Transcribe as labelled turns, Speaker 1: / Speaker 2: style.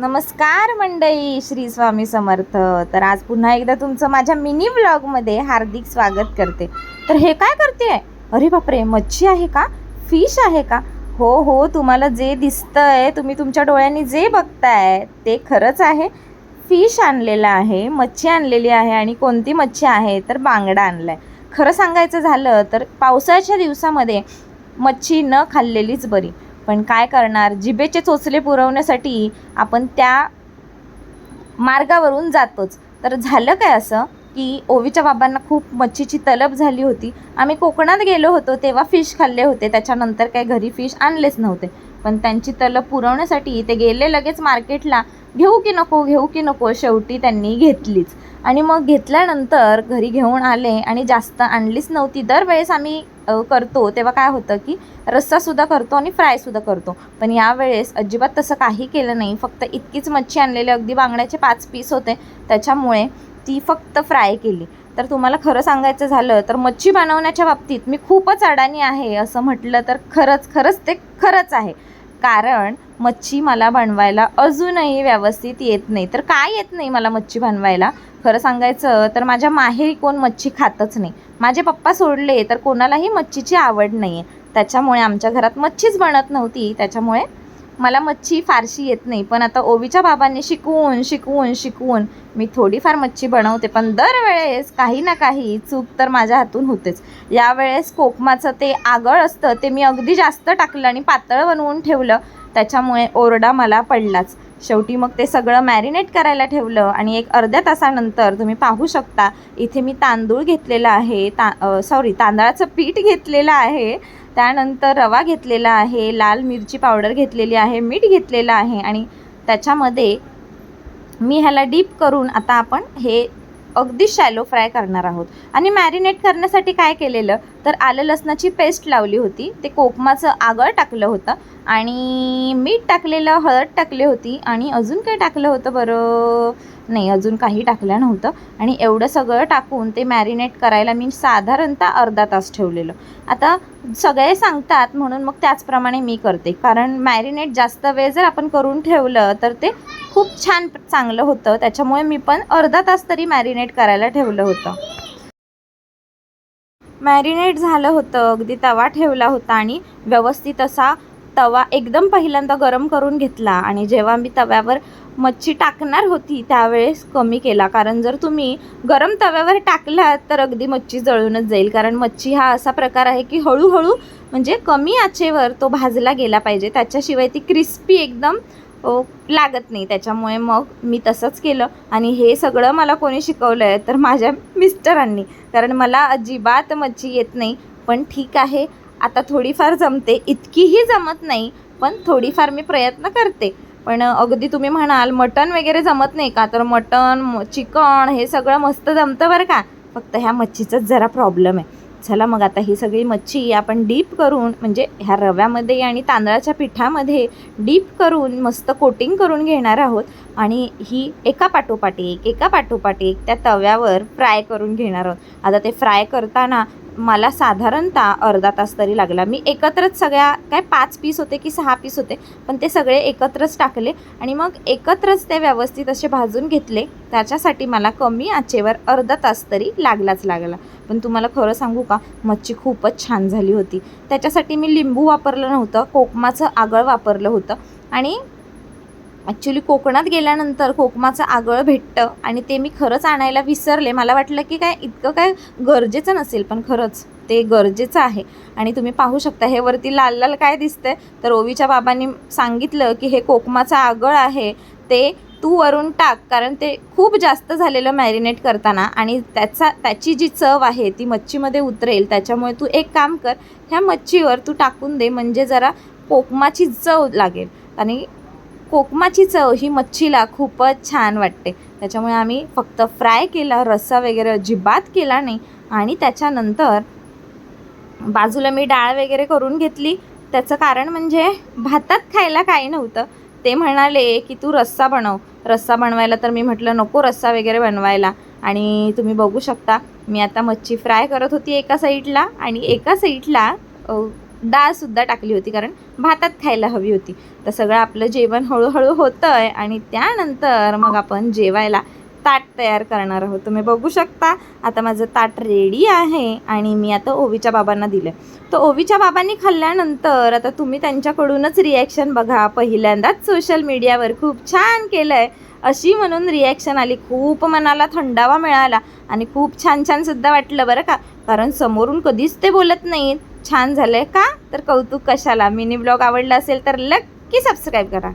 Speaker 1: नमस्कार मंडळी श्री स्वामी समर्थ. तर आज पुन्हा एकदा तुमचं माझ्या मिनी ब्लॉगमध्ये हार्दिक स्वागत करते. तर हे काय करते अरे बापरे मच्छी आहे का? फिश आहे का? हो हो तुम्हाला जे दिसतंय तुम्ही तुमच्या डोळ्यांनी जे बघताय ते खरंच आहे. फिश आणलेलं आहे मच्छी आणलेली आहे आणि कोणती मच्छी आहे? तर बांगडा आणलाय. खरं सांगायचं झालं तर पावसाळ्याच्या दिवसामध्ये मच्छी न खाल्लेलीच बरी. पण काय करणार? जिभेचे चोचले पुरवण्यासाठी आपण त्या मार्गावरून जातोच. तर झालं काय असं की ओवीच्या बाबांना खूप मच्छीची तलब झाली होती. आम्ही कोकणात गेलो होतो तेव्हा फिश खाल्ले होते. त्याच्यानंतर काही घरी फिश आणलेच नव्हते. पण त्यांची तलब पुरवण्यासाठी ते गेले लगेच मार्केटला. घेऊ की नको घेऊ की नको शेवटी त्यांनी घेतलीच. आणि मग घेतल्यानंतर घरी घेऊन आले आणि जास्त आणलीच नव्हती. दरवेळेस आम्ही करतो. तेव्हा काय होतं की रस्सासुद्धा करतो आणि फ्रायसुद्धा करतो. पण यावेळेस अजिबात तसं काही केलं नाही. फक्त इतकीच मच्छी आणलेली. अगदी बांगड्याचे पाच पीस होते. त्याच्यामुळे ती फक्त फ्राय केली. तर तुम्हाला खरं सांगायचं झालं तर मच्छी बनवण्याच्या बाबतीत मी खूपच अडाणी आहे असं म्हटलं तर खरंच खरंच ते खरंच आहे. कारण मच्छी मला बनवायला अजूनही व्यवस्थित येत नाही. तर काय येत नाही मला मच्छी बनवायला? खरं सांगायचं तर माझ्या माहेरी कोण मच्छी खातच नाही. माझे पप्पा सोडले तर कोणालाही मच्छीची आवड नाही आहे त्याच्यामुळे आमच्या घरात मच्छीच बनत नव्हती. त्याच्यामुळे मला मच्छी फारशी येत नाही पण आता ओवीच्या बाबांनी शिकवून शिकवून शिकवून मी थोडीफार मच्छी बनवते पण दरवेळेस काही ना काही चूक तर माझ्या हातून होतेच. यावेळेस कोकमाचं ते आगळ असतं ते मी अगदी जास्त टाकलं आणि पातळ बनवून ठेवलं त्याच्यामुळे ओरडा मला पडलाच. शेवटी मग ते सगळं मॅरिनेट करायला ठेवलं आणि एक अर्ध्या तासानंतर तुम्ही पाहू शकता इथे मी तांदूळ घेतलेला आहे ता सॉरी तांदळाचं पीठ घेतलेलं आहे त्यानंतर रवा घेतलेला आहे लाल मिरची पावडर घेतलेली आहे मीठ घेतलेलं आहे आणि त्याच्यामध्ये मी ह्याला डीप करून आता आपण हे अगदी शॅलो फ्राय करणार आहोत. आणि मॅरिनेट करण्यासाठी काय केलेलं? तर आलं लसणाची पेस्ट लावली होती. ते कोकमाचं आगळ टाकलं होतं. आणि मीठ टाकलेलं हळद टाकली होती. आणि अजून काय टाकलं होतं बरं? नाही अजून काही टाकलं नव्हतं. आणि एवढं सगळं टाकून ते मॅरिनेट करायला मी साधारणतः अर्धा तास ठेवलेलं. आता सगळे सांगतात म्हणून मग त्याचप्रमाणे मी करते. कारण मॅरिनेट जास्त वेळ जर आपण करून ठेवलं तर ते खूप छान चांगलं होतं. त्याच्यामुळे मी पण अर्धा तास तरी मॅरिनेट करायला ठेवलं होतं. मॅरिनेट झालं होतं अगदी तवा ठेवला होता आणि व्यवस्थित असा तवा एकदम पहिल्यांदा गरम करून घेतला आणि जेव्हा मी तव्यावर मच्छी टाकणार होती त्यावेळेस कमी केला. कारण जर तुम्ही गरम तव्यावर टाकलात तर अगदी मच्छी जळूनच जाईल. कारण मच्छी हा असा प्रकार आहे की हळूहळू म्हणजे कमी आचेवर तो भाजला गेला पाहिजे. त्याच्याशिवाय ती क्रिस्पी एकदम लागत नाही. त्याच्यामुळे मग मी तसंच केलं. आणि हे सगळं मला कोणी शिकवलं आहे तर माझ्या मिस्टरांनी. कारण मला अजिबात मच्छी येत नाही. पण ठीक आहे आता थोडीफार जमते. इतकीही जमत नाही पण थोडीफार मी प्रयत्न करते. पण अगदी तुम्ही म्हणाल मटण वगैरे जमत नाही का? तर मटण म- चिकन हे सगळं मस्त जमतं बरं का? फक्त ह्या मच्छीचाच जरा प्रॉब्लेम आहे. चला मग आता ही सगळी मच्छी आपण डीप करून म्हणजे ह्या रव्यामध्ये आणि तांदळाच्या पिठामध्ये डीप करून मस्त कोटिंग करून घेणार आहोत. आणि ही एका पाठोपाठी एक एका पाठोपाठी एक त्या तव्यावर फ्राय करून घेणार आहोत. आता ते फ्राय करताना मला साधारणतः अर्धा तास तरी लागला. मी एकत्रच सगळ्या काय पाच पीस होते की सहा पीस होते पण ते सगळे एकत्रच टाकले आणि मग एकत्रच ते व्यवस्थित असे भाजून घेतले. त्याच्यासाठी मला कमी आचेवर अर्धा तास तरी लागलाच लागला. पण तुम्हाला खरं सांगू का मच्छी खूपच छान झाली होती. त्याच्यासाठी मी लिंबू वापरलं नव्हतं कोकमाचं आगळ वापरलं होतं आणि ॲक्च्युली कोकणात गेल्यानंतर कोकमाचं आगळ भेटतं आणि ते मी खरंच आणायला विसरले. मला वाटलं की काय इतकं काय गरजेचं नसेल पण खरंच ते गरजेचं आहे. आणि तुम्ही पाहू शकता हे वरती लाल लाल काय दिसतंय? तर ओवीच्या बाबांनी सांगितलं की हे कोकमाचं आगळ आहे ते तू वरून टाक कारण ते खूप जास्त झालेलं मॅरिनेट करताना आणि त्याचा त्याची जी चव आहे ती मच्छीमध्ये उतरेल. त्याच्यामुळे तू एक काम कर ह्या मच्छीवर तू टाकून दे म्हणजे जरा कोकमाची चव लागेल. आणि कोकमाची चव ही मच्छीला खूपच छान वाटते. त्याच्यामुळे आम्ही फक्त फ्राय केला रस्सा वगैरे अजिबात केला नाही. आणि त्याच्यानंतर बाजूला मी डाळ वगैरे करून घेतली. त्याचं कारण म्हणजे भातात खायला काही नव्हतं. ते म्हणाले की तू रस्सा बनव. रस्सा बनवायला तर मी म्हटलं नको रस्सा वगैरे बनवायला. आणि तुम्ही बघू शकता मी आता मच्छी फ्राय करत होती एका साईडला आणि एका साईडला डाळसुद्धा टाकली होती कारण भातात खायला हवी होती. तर सगळं आपलं जेवण हळूहळू होतं आहे आणि त्यानंतर मग आपण जेवायला ताट तयार करणार आहोत. तुम्ही बघू शकता आता माझं ताट रेडी आहे आणि मी आता ओवीच्या बाबांना दिलं तर ओवीच्या बाबांनी खाल्ल्यानंतर आता तुम्ही त्यांच्याकडूनच रिॲक्शन बघा. पहिल्यांदाच सोशल मीडियावर खूप छान केलं आहे अशी म्हणून रिॲक्शन आली. खूप मनाला थंडावा मिळाला. आणि खूप छान छान सुद्धा वाटलं बरं का. कारण समोरून कधीच ते बोलत नाहीत. छान झालंय का? तर कौतुक कशाला? मिनी ब्लॉग आवडला असेल तर नक्की सबस्क्राईब करा.